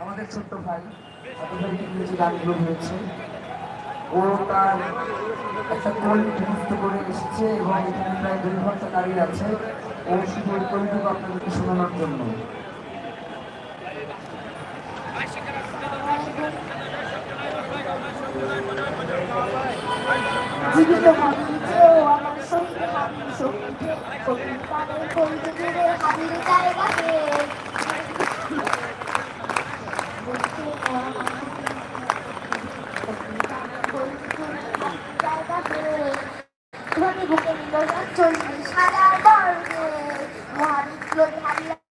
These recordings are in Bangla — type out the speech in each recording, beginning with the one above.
আমাদের ছোট্ট ভাই এতবারই ইংরেজি গানগুলো হয়েছে। ও তার একটা কলি মুক্ত করে এসেছে এবং এখানে প্রায় দুই ঘণ্টা দাঁড়িয়ে আছে। ও শুধু ওই কলিটুকু আপনাদেরকে শোনানোর জন্য। জীবিত মানুষেও ধনী বুকে নিল চল্লিশ হাজার বর্গে মহাবিপ্লবী হাবিরা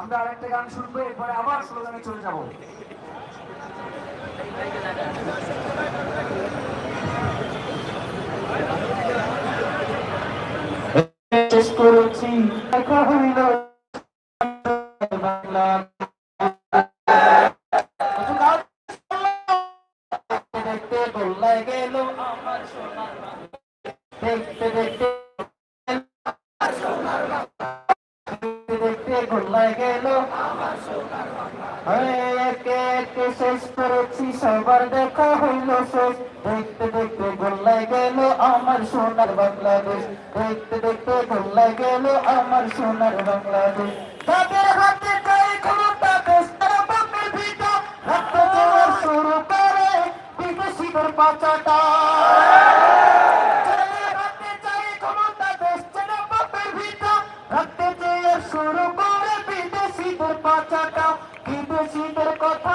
আমরা আরেকটা গান শুনব এরপরে আবার স্লোগানে চলে যাব। শেষ করেছি। বাংলা শেষ করেছি, সবার দেখা হইল শেষ। দেখতে দেখতে গোল্লায় গেল আমার সোনার বাংলাদেশ। দেখতে দেখতে গোল্লায় গেল আমার সোনার বাংলাদেশ। তাদের হাতে গায়ে ক্ষমতা দেশ তারা বাপের ভিটা রক্ত দেওয়ার শুরু করে বিদেশিদের পাচাটা। শুরু করে বিদেশিদের পাচাটা। বিদেশিদের কথা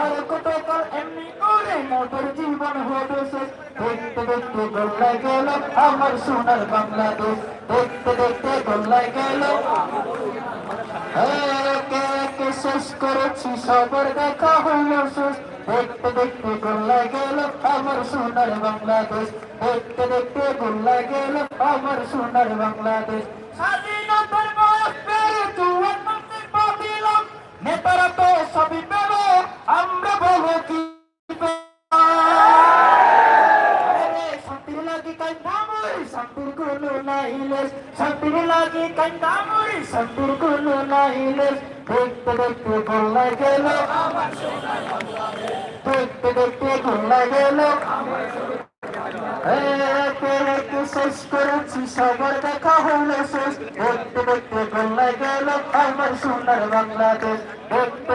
আর কত কাল এমনি করে মোটর জীবন হবে শেষ দেখতে দেখতে গোল্লায় গেল আমার সোনার বাংলাদেশ। দেখতে দেখতে গোল্লায় গেল। শেষ করেছি, সবার দেখা হইল শেষ। দেখতে দেখতে গোল্লায় গেল আমার সোনার বাংলাদেশ। দেখতে দেখতে গোল্লায় গেল আমার সোনার বাংলাদেশ। স্বাধীনতার বয়স পেরে চুয়ান্নতে পা দিলাম নেতারা তো সবই শান্তির লাগি কান্দামুরি শান্তির কোনো নাইলে দেখতে দেখতে গোল্লায় গেল দেখতে দেখতে গোল্লায় গেল শেষ করেছি সবার দেখা হলো শেষ দেখতে দেখতে গোল্লায় গেল আমার সোনার বাংলাদেশ দেখতে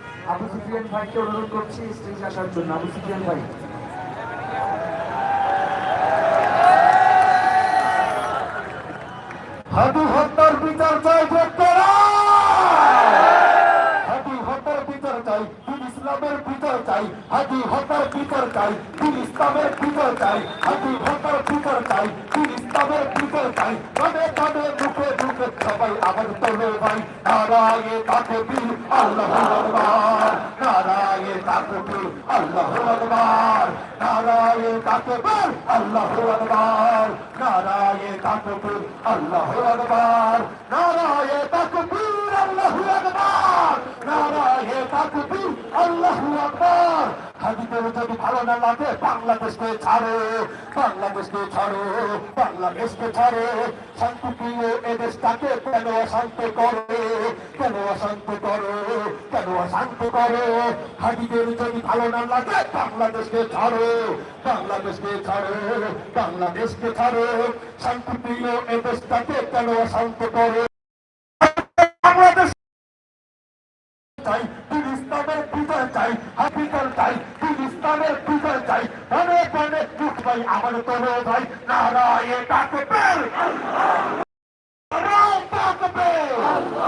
আবু সুফিয়ান ভাইকে অনুরোধ করছি স্টেজে আসার জন্য। আবু সুফিয়ান ভাই। হাদু হত্যার বিচার চাই ভক্তরা। হত্যার বিচার চাই দিন ইসলামের বিচার চাই। হাদু হত্যার বিচার চাই দিন ইসলামের বিচার চাই। হাদু হত্যার বিচার চাই দিন ইসলামের বিচার চাই। মুখে মুখে সবাই আবার তোলে ভাই। নারায়ে তাকে বীর আল্লাহ আকবার। নারায়ে তাকে বীর আল্লাহ আকবার। নারায়ে তাকে বীর আল্লাহ আকবার। নারায়ে তাকে বীর আল্লাহ আকবার। নারায়ে তাকে বীর আল্লাহ আকবার। নারায়ে তাকে বীর আল্লাহ আকবার। হাদিদের যদি ভালো না লাগে, বাংলাদেশকে ছাড়ো বাংলাদেশকে ছাড়ো বাংলাদেশকে ছাড়ো। শান্তি প্রিয় এ দেশটাকে কেন অশান্ত করো, কেন অশান্ত করো, কেন অশান্ত করো? হাদিদের যদি ভালো না লাগে, বাংলাদেশকে ছাড়ো বাংলাদেশকে ছাড়ো বাংলাদেশকে ছাড়ো। শান্তি প্রিয় এ দেশটাকে কেন অশান্ত করো বাংলাদেশ চাই দিন ইসলামের বিজয় চাই হাফিজার চাই দিন ইসলামের বিজয় চাই অনেক অনেক দুঃখ ভাই আমার তোর ভাই নারায়ণ তাকে আল্লাহ পেল